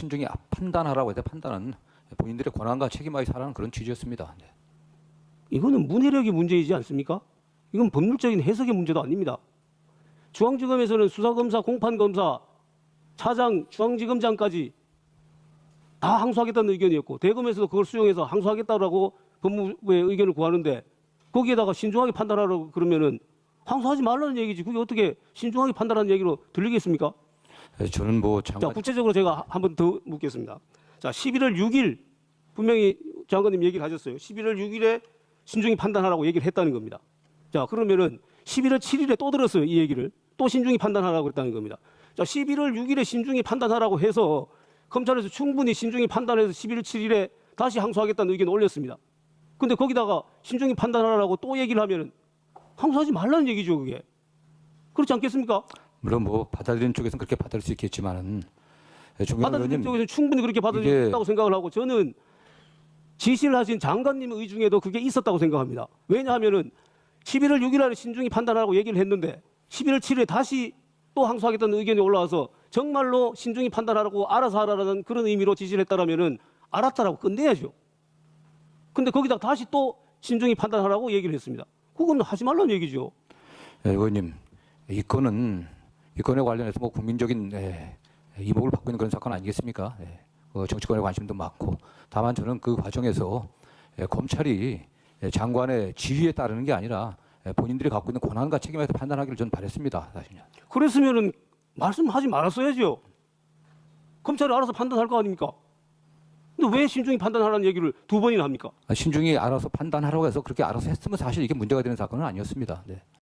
신중히 판단하라고 해서 판단은 본인들의 권한과 책임하에 살아는 그런 취지였습니다. 네. 이거는 문해력의 문제이지 않습니까? 이건 법률적인 해석의 문제도 아닙니다. 중앙지검에서는 수사검사, 공판검사, 차장, 중앙지검장까지 다 항소하겠다는 의견이었고 대검에서도 그걸 수용해서 항소하겠다라고 법무부의 의견을 구하는데 거기에다가 신중하게 판단하라고 그러면은 항소하지 말라는 얘기지 그게 어떻게 신중하게 판단하는 얘기로 들리겠습니까? 네, 저는 뭐 자, 장관 구체적으로 제가 한 번 더 묻겠습니다. 자, 11월 6일 분명히 장관님 얘기를 하셨어요. 11월 6일에 신중히 판단하라고 얘기를 했다는 겁니다. 자, 그러면은 11월 7일에 또 들었어요. 이 얘기를. 또 신중히 판단하라고 그랬다는 겁니다. 자, 11월 6일에 신중히 판단하라고 해서 검찰에서 충분히 신중히 판단해서 11월 7일에 다시 항소하겠다는 의견을 올렸습니다. 근데 거기다가 신중히 판단하라고 또 얘기를 하면은 항소하지 말라는 얘기죠, 그게. 그렇지 않겠습니까? 물론 뭐 받아들이는 쪽에서는 그렇게 받아들일 수 있겠지만은 받아들이는 의원님 쪽에서 충분히 그렇게 있다고 생각을 하고 저는 지시를 하신 장관님 의 중에도 그게 있었다고 생각합니다. 왜냐하면은 11월 6일 날에 신중히 판단하라고 얘기를 했는데 11월 7일에 다시 또 항소하겠다는 의견이 올라와서 정말로 신중히 판단하라고 알아서 하라는 그런 의미로 지시를 했다라면은 알았다라고 끝내야죠. 근데 거기다 다시 또 신중히 판단하라고 얘기를 했습니다. 그건 하지 말라는 얘기죠. 네, 의원님 이 건은 이 건에 관련해서 뭐 국민적인 예, 이목을 받고 있는 그런 사건 아니겠습니까? 예, 어, 정치권에 관심도 많고 다만 저는 그 과정에서 예, 검찰이 예, 장관의 지휘에 따르는 게 아니라 예, 본인들이 갖고 있는 권한과 책임에서 판단하기를 저는 바랬습니다. 사실은. 그랬으면은 말씀하지 말았어야죠. 검찰이 알아서 판단할 거 아닙니까? 근데 왜 신중히 판단하라는 얘기를 두 번이나 합니까? 아, 신중히 알아서 판단하라고 해서 그렇게 알아서 했으면 사실 이게 문제가 되는 사건은 아니었습니다. 네.